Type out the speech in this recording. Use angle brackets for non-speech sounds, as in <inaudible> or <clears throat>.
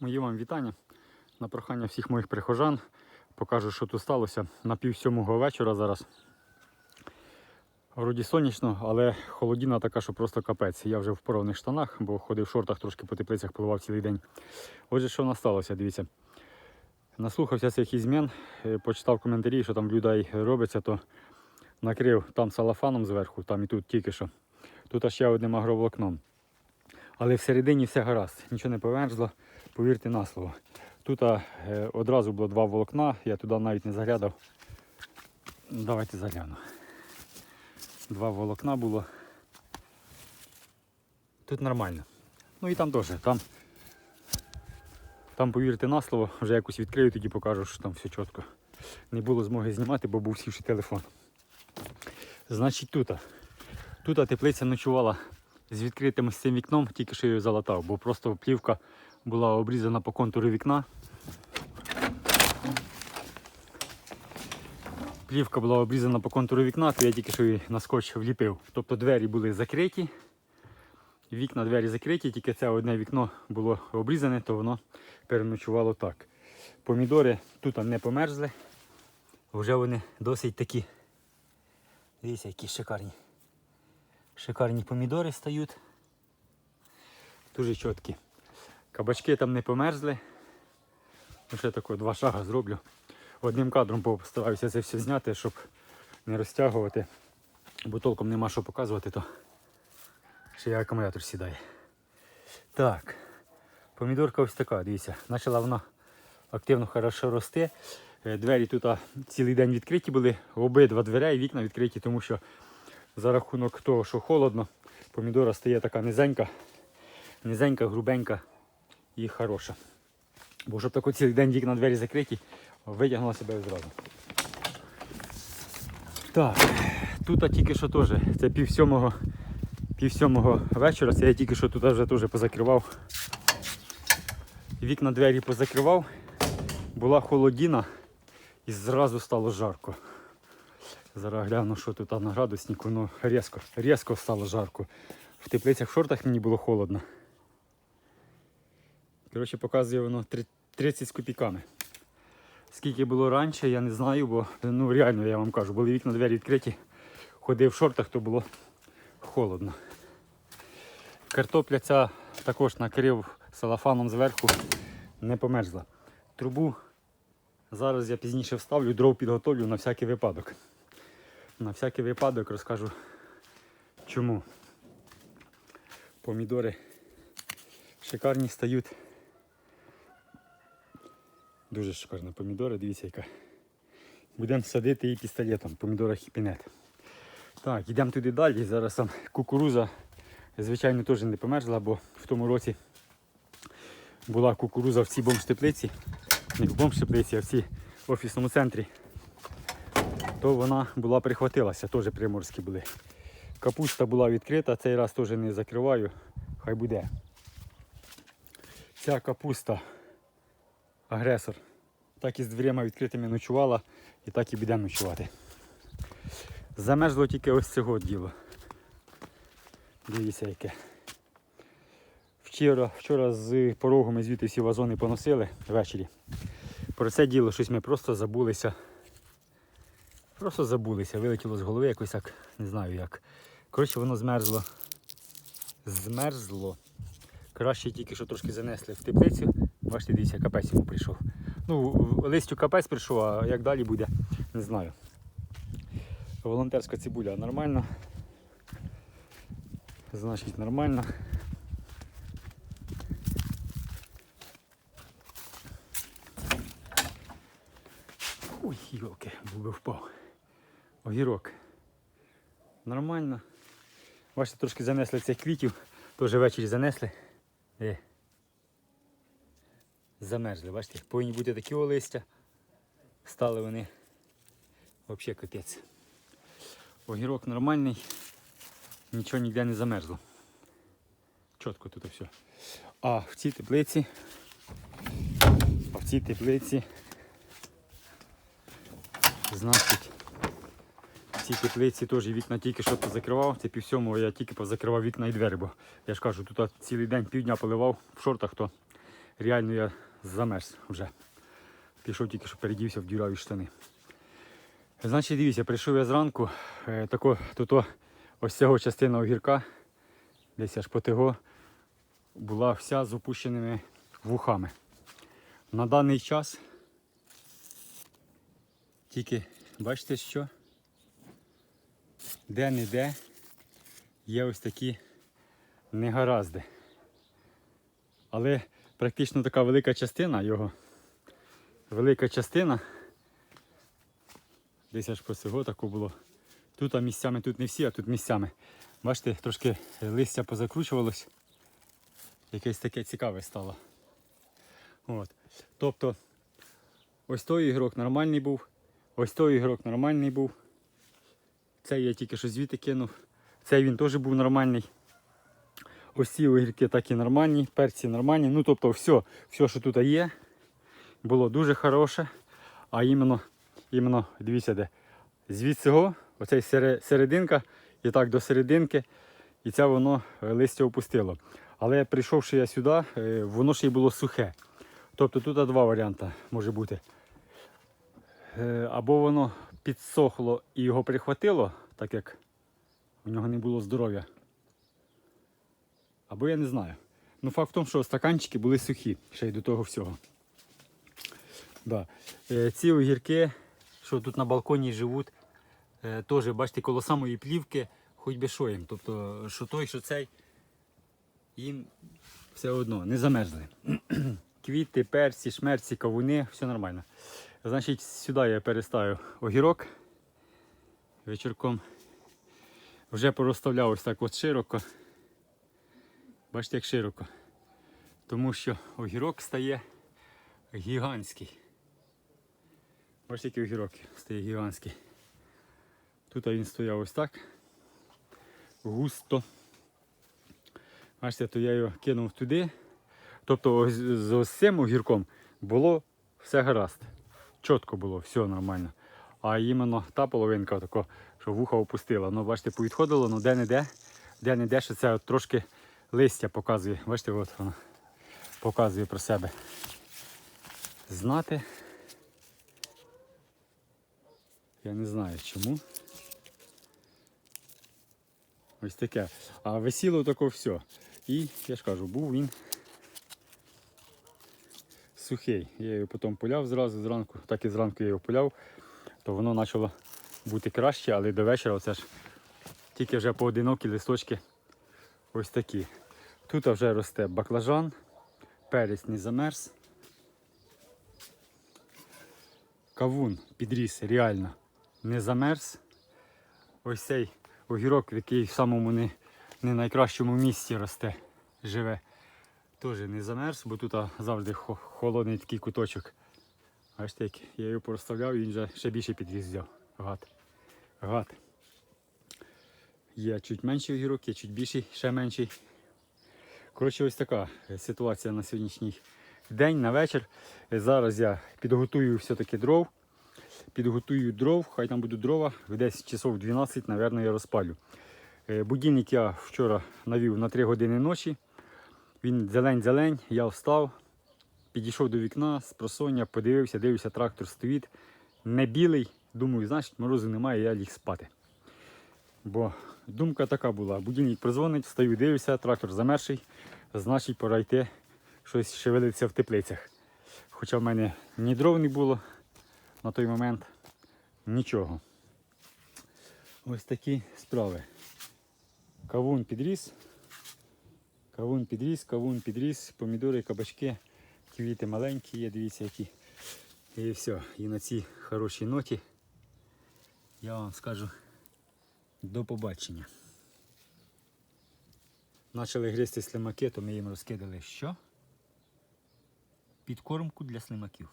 Мої вам вітання. На прохання всіх моїх прихожан покажу, що тут сталося. На пів сьомого вечора зараз. Вроді сонячно, але холодіна така, що просто капець. Я вже в порваних штанах, бо ходив в шортах, трошки по теплицях поливав цілий день. Отже, що в нас сталося, дивіться. Наслухався цих ізмін, е, почитав коментарі, що там людей робиться, то накрив там салафаном зверху, там і тут тільки що. Тут ще одним агроволокном. Але всередині все гаразд, нічого не поверзло, повірте на слово. Тут е, одразу було два волокна, я туди навіть не заглядав. Давайте загляну. Два волокна було. Тут нормально. Ну і там теж. Там, там повірте на слово, вже якось відкрию, тоді покажу, що там все чітко. Не було змоги знімати, бо був сівший телефон. Значить тут. Тут теплиця ночувала з відкритим з цим вікном, тільки що її залатав, бо просто плівка була обрізана по контуру вікна. Плівка була обрізана по контуру вікна, то я тільки що її на скотч вліпив. Тобто двері були закриті, вікна двері закриті, тільки це одне вікно було обрізане, то воно переночувало так. Помідори тут не померзли, вже вони досить такі. Дивіться, які шикарні. Шикарні помідори стають. Дуже чіткі. Кабачки там не померзли. Ще тако два шага зроблю. Одним кадром постараюся це все зняти, щоб не розтягувати, бо толком нема що показувати, то ще й акумулятор сідає. Так, помідорка ось така, дивіться, почала вона активно хорошо рости. Е, Двері тут цілий день відкриті були, обидва дверей, вікна відкриті, тому що за рахунок того, що холодно, помідора стає така низенька, низенька, грубенька і хороша. Бо щоб тако цілий день вікна двері закриті, витягнула себе зразу. Так, тут тільки що теж, це пів сьомого, пів сьомого вечора, це я тільки що тут вже теж позакривав. Вікна двері позакривав, була холодіна і зразу стало жарко. Зараз гляну, що тут на градуснику, ну різко, різко стало жарко. В теплицях в шортах мені було холодно. Коротше, показує воно 30 з копійками. Скільки було раніше, я не знаю, бо ну реально я вам кажу, були вікна двері відкриті, ходив в шортах, то було холодно. Картопля ця також накрив салафаном зверху, не померзла. Трубу зараз я пізніше вставлю, дров підготовлю на всякий випадок. На всякий випадок розкажу чому. Помідори шикарні стають. Дуже шикарні помідори, дивіться яка. Будемо садити її пістолетом, помідора хіпінет. Так, йдемо туди далі. Зараз там кукуруза, звичайно, теж не померзла, бо в тому році була кукуруза в цій бомж-теплиці, не в бомж-теплиці, а в цій офісному центрі то вона була прихватилася, теж приморські були. Капуста була відкрита, цей раз теж не закриваю, хай буде. Ця капуста агресор. Так і з дверима відкритими ночувала і так і буде ночувати. Замерзло тільки ось цього діло. Дивіться яке. Вчора, вчора з порогу ми звідти всі вазони поносили ввечері. Про це діло щось ми просто забулися. Просто забулися, вилетіло з голови якось так, не знаю як. Коротше, воно змерзло. Змерзло. Краще тільки що трошки занесли в теплицю. Бачите, дивіться, капець йому прийшов. Ну, листю капець прийшов, а як далі буде, не знаю. Волонтерська цибуля нормальна. Значить, нормально. Ой, йолки, був би впав. Огірок. Нормально. Бачите, трошки занесли цих квітів, теж ввечері занесли. Е. Замерзли, бачите, повинні бути такі листя. Стали вони взагалі капець. Огірок нормальний, нічого ніде не замерзло. Чітко тут все. А в цій теплиці, а в цій теплиці, значить, цій теплиці теж вікна тільки що позакривав. Це пів сьомого я тільки позакривав вікна і двері, бо я ж кажу, тут цілий день півдня поливав в шортах, то реально я замерз вже. Пішов тільки, що передівся в дюраві штани. Значить, дивіться, прийшов я зранку, е, тако, тут ось цього частина огірка, десь аж по того, була вся з опущеними вухами. На даний час тільки бачите, що де-не-де є ось такі негаразди. Але практично така велика частина його, велика частина, десь аж по цього тако було. Тут а місцями, тут не всі, а тут місцями. Бачите, трошки листя позакручувалось. Якесь таке цікаве стало. От. Тобто, ось той ігрок нормальний був, ось той ігрок нормальний був. Цей я тільки що звідти кинув. Цей він теж був нормальний. Ось ці огірки такі нормальні, перці нормальні. Ну, тобто, все, все, що тут є, було дуже хороше. А іменно, іменно дивіться, де звідси цього, оцей серединка, і так до серединки, і це воно е, листя опустило. Але прийшовши я сюди, е, воно ще й було сухе. Тобто тут два варіанти може бути. Е, Або воно підсохло і його прихватило, так як у нього не було здоров'я. Або я не знаю. Ну, факт в тому, що стаканчики були сухі ще й до того всього. Да. Е, ці огірки, що тут на балконі живуть, е, теж, бачите, коло самої плівки, хоч би що їм. Тобто, що той, що цей, їм все одно не замерзли. <clears throat> Квіти, перці, шмерці, кавуни, все нормально. Значить, сюди я переставив огірок вечірком. Вже порозставляв ось так от широко. Бачите, як широко. Тому що огірок стає гігантський. Бачите, який огірок стає гігантський. Тут він стояв ось так. Густо. Бачите, то я його кинув туди. Тобто з ось цим огірком було все гаразд. Чітко було, все нормально. А іменно та половинка, тако, що вуха опустила. Ну, бачите, повідходило, ну де-не-де, де-не-де, що це от трошки листя показує. Бачите, от воно показує про себе. Знати. Я не знаю чому. Ось таке. А висіло тако все. І я ж кажу, був він сухий. Я його потім поляв зразу зранку, так і зранку я його поляв, то воно почало бути краще, але до вечора оце ж тільки вже поодинокі листочки ось такі. Тут вже росте баклажан, перець не замерз. Кавун підріс реально не замерз. Ось цей огірок, який в самому не, не найкращому місці росте, живе, теж не замерз, бо тут завжди холодний такий куточок. Бачите, як я його проставляв, і він вже ще більше підріс. Гад. Гад. Є чуть менший огірок, є чуть більший, ще менший. Коротше, ось така е, ситуація на сьогоднішній день, на вечір. Е, Зараз я підготую все-таки дров. Підготую дров, хай там будуть дрова, десь часов 12, напевно, я розпалю. Е, Будильник я вчора навів на 3 години ночі. Він зелень-зелень, я встав, підійшов до вікна з просоння, подивився, дивився, трактор стоїть. Не білий. Думаю, значить, морозу немає, я ліг спати. Бо думка така була: будильник прозвонить, встаю, дивлюся, трактор замерший, значить пора йти щось шевелиться в теплицях. Хоча в мене ні дров не було на той момент, нічого. Ось такі справи. Кавун підріс. Кавун підріс, кавун підріс, помідори, кабачки, квіти маленькі є, дивіться які. І все. І на цій хорошій ноті я вам скажу до побачення. Почали гризти слимаки, то ми їм розкидали що? Підкормку для слимаків.